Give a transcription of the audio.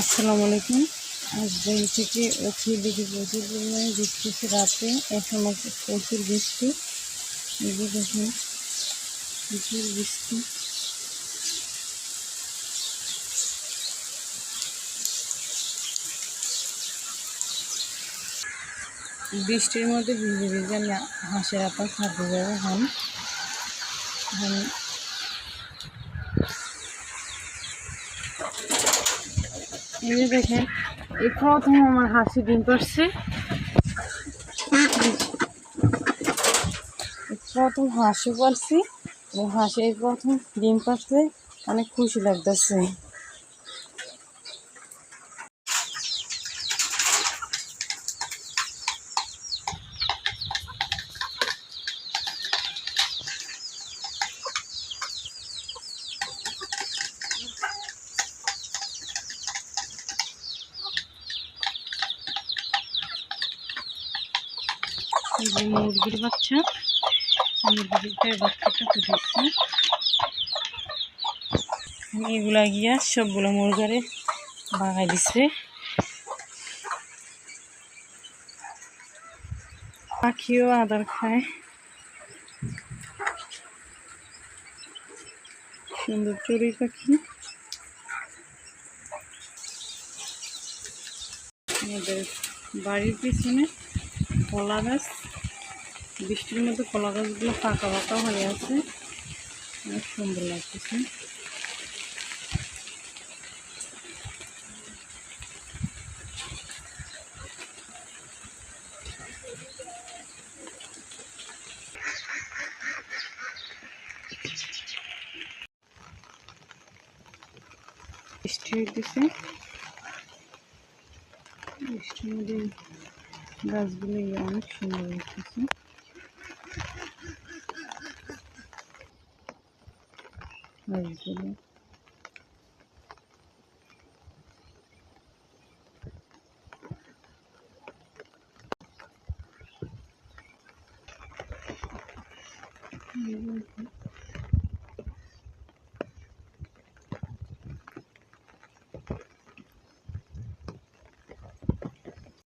আসসালামু আলাইকুম। আজ দিন থেকে অতি দিকে প্রচুর পরিমাণে বৃষ্টি হচ্ছে রাতে। এখন প্রচুর বৃষ্টি। দেখুন, প্রচুর বৃষ্টি। বৃষ্টির মধ্যে ভিজে ভিজে না, হাঁসের আপনার খাদ্য যাবে হন এখন এই দেখেন, এই প্রথম আমার হাসি ডিম পারছে প্রথম হাসি পারছি হাসি এই প্রথম ডিম পারছে অনেক খুশি লাগতেছে। মুরগির বাচ্চা। মুরগির বাচ্চাটা ফুটেছে এগুলা গিয়া সবগুলো মুরগারে বাগাই দিছে। পাখিও আদার খায়। সুন্দর চড়ুই পাখি। আমাদের বাড়ির পিছনে কলা গাছ। বৃষ্টির মধ্যে কলা গাছগুলো ফাঁকা ফাঁকা হয়ে আছে। অনেক সুন্দর লাগতেছে। বৃষ্টি হইতেছে। বৃষ্টির মধ্যে গাছগুলো ইয়ে অনেক সুন্দর হইতেছে গাছগুলো এই যে